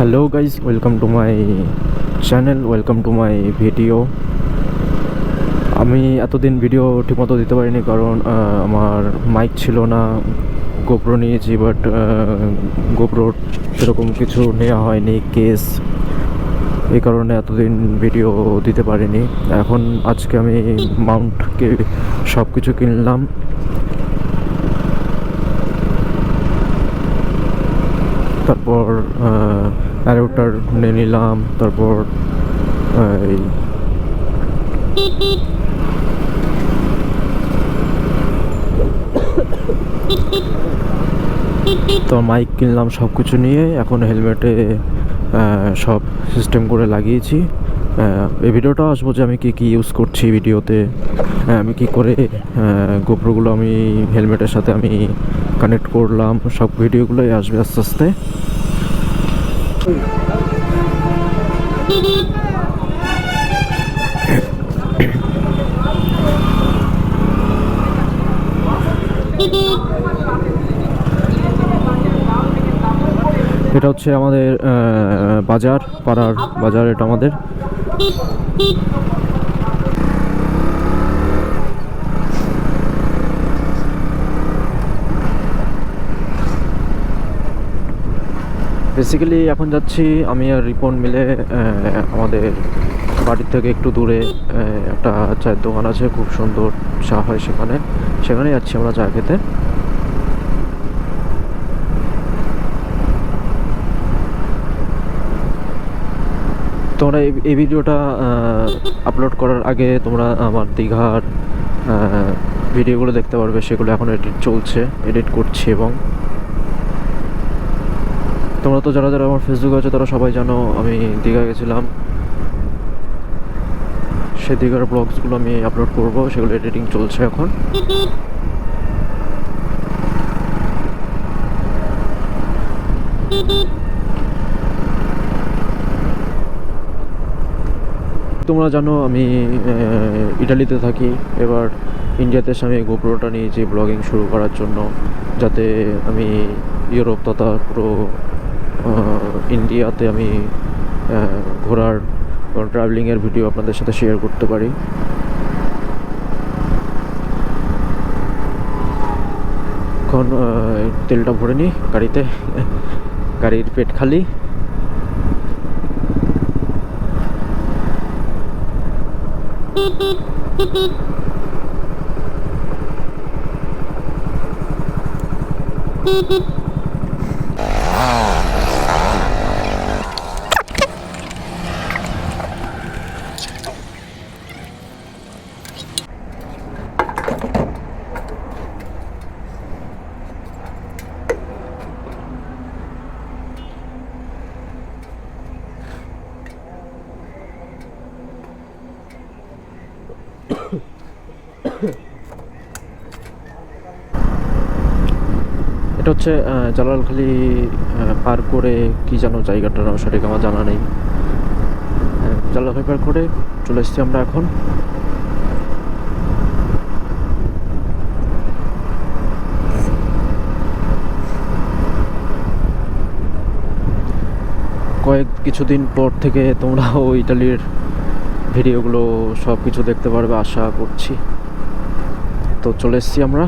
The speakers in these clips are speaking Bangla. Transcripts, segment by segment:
Hello guys welcome to my channel welcome to my video আমি এতদিন ভিডিও ঠিকমতো দিতে পারিনি কারণ আমার মাইক ছিল না গোপ্রো নিয়েছি বাট গোপ্রো সেরকম কিছু নেওয়া হয়নি কেস এই কারণে এতদিন ভিডিও দিতে পারিনি। এখন আজকে আমি মাউন্টকে সব কিছু কিনলাম। তারপর অ্যারোটার নিলাম, তারপর এই তো মাইক কিনলাম সব কিছু নিয়ে, এখন হেলমেটে সব সিস্টেম করে লাগিয়েছি। এই ভিডিওটা আসব যে আমি কী কী ইউজ করছি ভিডিওতে আমি কি করে গোপ্রোগুলো আমি হেলমেটের সাথে আমি কানেক্ট করলাম, সব ভিডিওগুলোই আসবে আস্তে আস্তে। এটা হচ্ছে আমাদের বাজার পাড়ার বাজার এটা আমাদের। বেসিক্যালি এখন যাচ্ছি, আমি আর রিপন মিলে আমাদের বাড়ির থেকে একটু দূরে একটা চায়ের দোকান আছে, খুব সুন্দর চা হয় সেখানে। সেখানে যাচ্ছি আমরা চা খেতে। তোমরা এই- ভিডিওটা আপলোড করার আগে তোমরা আমার দীঘার ভিডিওগুলো দেখতে পারবে, সেগুলো এখন এডিট চলছে এডিট করছি এবং তোমরা তো যারা যারা আমার ফেসবুকে আছে, তারা সবাই জানো আমি দীঘা গেছিলাম। সে দীঘার ব্লগসগুলো আমি আপলোড করব, সেগুলো এডিটিং চলছে এখন। তোমরা জানো আমি ইটালিতে থাকি। এবার ইন্ডিয়াতে এসে আমি গোপ্রোটা নিয়েছি ব্লগিং শুরু করার জন্য, যাতে আমি ইউরোপ তথা পুরো ইন্ডিয়াতে আমি ঘোরার ট্রাভেলিংয়ের ভিডিও আপনাদের সাথে শেয়ার করতে পারি। এখন তেলটা ভরে নিই, গাড়িতে। গাড়ির পেট খালি। এটা হচ্ছে জালালখালি পার করে কি যেন জায়গাটার নাম সঠিক আমার জানা নেই। জালালখালি পার করে চলে এসেছি আমরা এখন। কয়েক কিছুদিন পর থেকে তোমরাও ইটালির ভিডিওগুলো সব কিছু দেখতে পারবে, আশা করছি। তো চলে এসেছি আমরা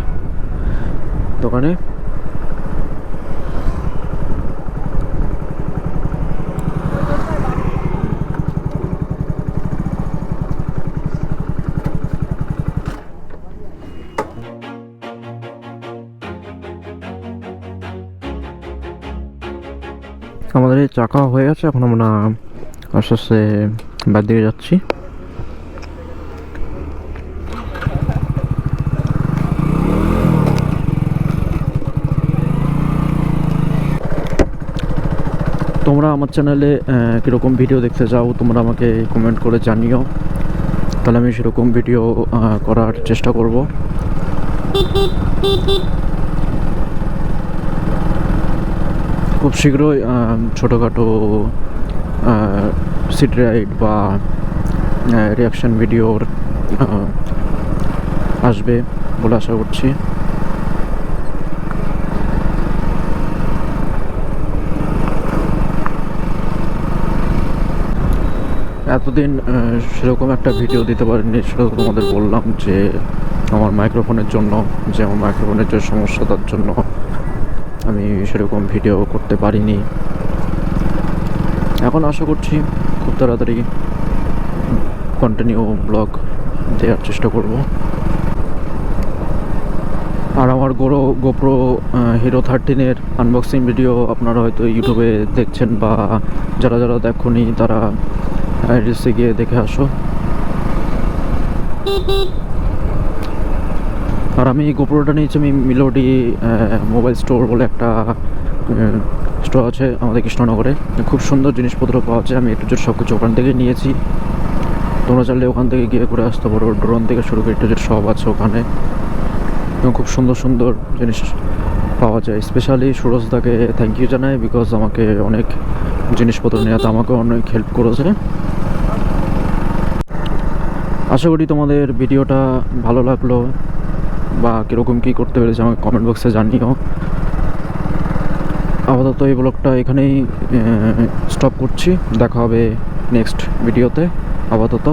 দোকানে। আমাদের এই চাকা হয়ে গেছে, এখন আমরা আস্তে আস্তে বাইর দিকে যাচ্ছি। তোমরা আমার চ্যানেলে কীরকম ভিডিও দেখতে চাও, তোমরা আমাকে কমেন্ট করে জানিও। তাহলে আমি সেরকম ভিডিও করার চেষ্টা করব। খুব শীঘ্রই ছোটোখাটো সিট রাইড বা রিয়াকশান ভিডিওর আসবে বলে আশা করছি। এতদিন সেরকম একটা ভিডিও দিতে পারিনি, সেটা তোমাদের বললাম যে, আমার মাইক্রোফোনের জন্য, যে আমার মাইক্রোফোনের যে সমস্যা, তার জন্য। আমি সেরকম ভিডিও করতে পারিনি। এখন আশা করছি খুব তাড়াতাড়ি কন্টিনিউ ব্লগ দেওয়ার চেষ্টা করব। আর আমার গোরো গোপ্রো হিরো থার্টিনের আনবক্সিং ভিডিও আপনারা হয়তো ইউটিউবে দেখছেন বা যারা যারা দেখনি তারা রিলসে গিয়ে দেখে আসো। আর আমি এই গোপ্রোটা নিয়েছি, আমি মিলোডি মোবাইল স্টোর বলে একটা স্টোর আছে আমাদের কৃষ্ণনগরে। খুব সুন্দর জিনিসপত্র পাওয়া যায়, আমি একটু জোর সব কিছু ওখান থেকে নিয়েছি। তোমরা চাইলে ওখান থেকে গিয়ে করে আসতে পারো ড্রোন থেকে শুরু করে একটু জোর সব আছে ওখানে। এবং খুব সুন্দর সুন্দর জিনিস পাওয়া যায় স্পেশালি সুরজদাকে থ্যাংক ইউ জানাই বিকজ আমাকে অনেক জিনিসপত্র নেওয়াতে আমাকে অনেক হেল্প করেছে। আশা করি তোমাদের ভিডিওটা ভালো লাগল। বা কীরকম কী করতে পেরেছে আমাকে কমেন্ট বক্সে জানিও। আপাতত এই ব্লগটা এখানেই স্টপ করছি। দেখা হবে নেক্সট ভিডিওতে আপাতত